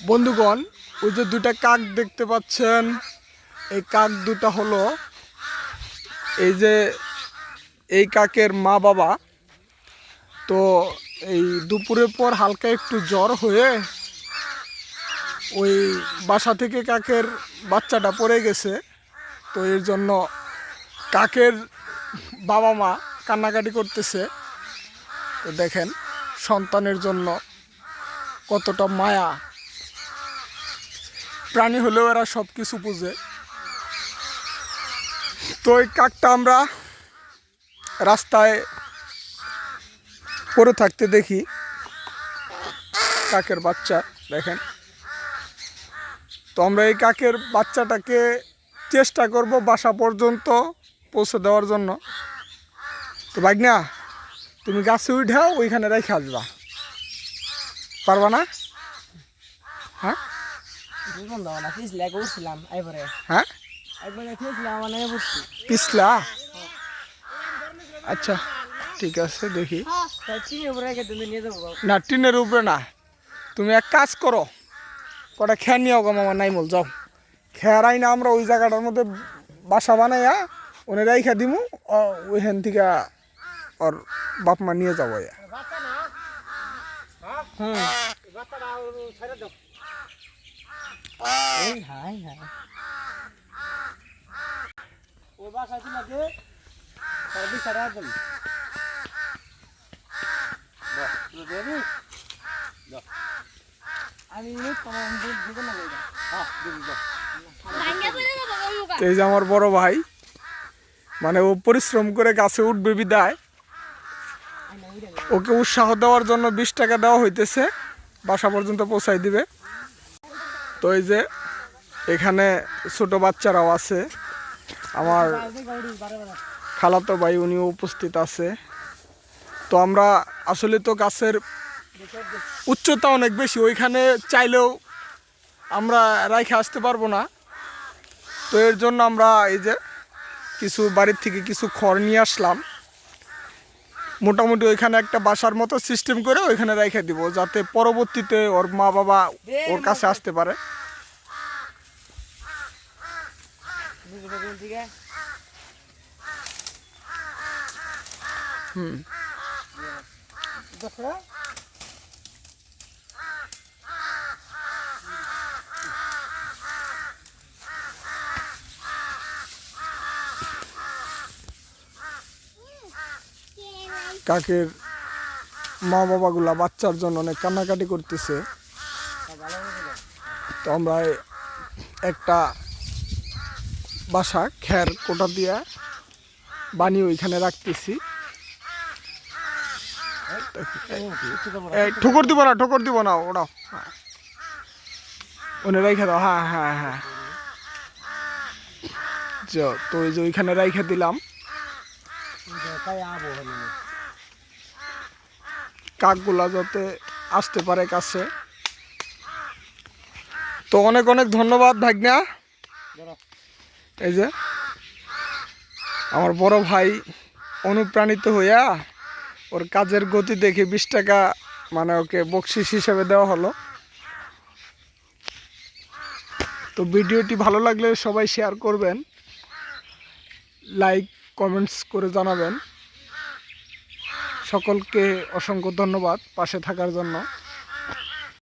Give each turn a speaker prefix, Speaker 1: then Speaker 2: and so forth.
Speaker 1: বন্ধুগণ, ওই যে দুটা কাক দেখতে পাচ্ছেন। এই কাক দুটা হলো এই যে এই কাকের মা বাবা। তো এই দুপুরের পর হালকা একটু জ্বর হয়ে ওই বাসা থেকে কাকের বাচ্চাটা পড়ে গেছে। তো এর জন্য কাকের বাবা মা কান্নাকাটি করতেছে। তো দেখেন, সন্তানের জন্য কতটা মায়া। প্রাণী হলেও এরা সব কিছু বুঝে। তো এই কাকটা আমরা রাস্তায় পড়ে থাকতে দেখি। কাকের বাচ্চা, দেখেন। তো আমরা এই কাকের বাচ্চাটাকে চেষ্টা করব বাসা পর্যন্ত পৌঁছে দেওয়ার জন্য। তো বাগনা তুমি গাছে উঠাও ওইখানে রেখে আসবা। পারবা না? হ্যাঁ? হ্যাঁ? পিছলা? আচ্ছা ঠিক আছে দেখি। না টিনের উপরে না। তুমি এক কাজ করো কটা খেয়ার নিয়ে গো মামা নাই মল যাও। খেয়ার আই না আমরা ওই জায়গাটার মধ্যে বাসা বানাইয়া ওনে রাইখা দিমু ওইখান থেকে ওর বাপ মা নিয়ে যাব।
Speaker 2: হুম। এই যে
Speaker 1: আমার বড় ভাই মানে ও পরিশ্রম করে গাছে উঠবে বিদায়। ওকে উৎসাহ দেওয়ার জন্য বিশ টাকা দেওয়া হইতেছে, বাসা পর্যন্ত পৌঁছাই দিবে। তো এই যে এখানে ছোট বাচ্চারাও আছে। আমার খালাতো ভাই উনিও উপস্থিত আছে। তো আমরা আসলে তো গাছের উচ্চতা অনেক বেশি, ওইখানে চাইলেও আমরা রাইখে আসতে পারব না। তো এর জন্য আমরা এই যে কিছু বাড়ির থেকে কিছু খড় নিয়ে আসলাম। মোটামুটি ওইখানে একটা বাসার মতো সিস্টেম করে ওইখানে রেখে দিব, যাতে পরবর্তীতে ওর মা বাবা ওর কাছে আসতে পারে।
Speaker 2: দিকে।
Speaker 1: হুম।
Speaker 2: দেখো
Speaker 1: কাকের মা বাবাগুলা বাচ্চার জন্য অনেক কান্নাকাটি করতেছে। তো আমরা একটা বাসা খ্যার কোটা দিয়া বানিয়ে ওইখানে রাখতেছি। ঠোকর দিব না, ঠোকর দিব না ওরাও ওনে রেখে দাও হ্যাঁ হ্যাঁ হ্যাঁ। তো ওই যে ওইখানে রেখে দিলাম। কাকগুলা যাতে আসতে পারে কাছে। তো অনেক অনেক ধন্যবাদ ভাগ্না। এই যে, আমার বড় ভাই অনুপ্রাণিত হইয়া ওর কাজের গতি দেখে বিশ টাকা মানে ওকে বকশিস হিসেবে দেওয়া হলো। তো ভিডিওটি ভালো লাগলে সবাই শেয়ার করবেন লাইক কমেন্টস করে জানাবেন। সকলকে অসংখ্য ধন্যবাদ পাশে থাকার জন্য।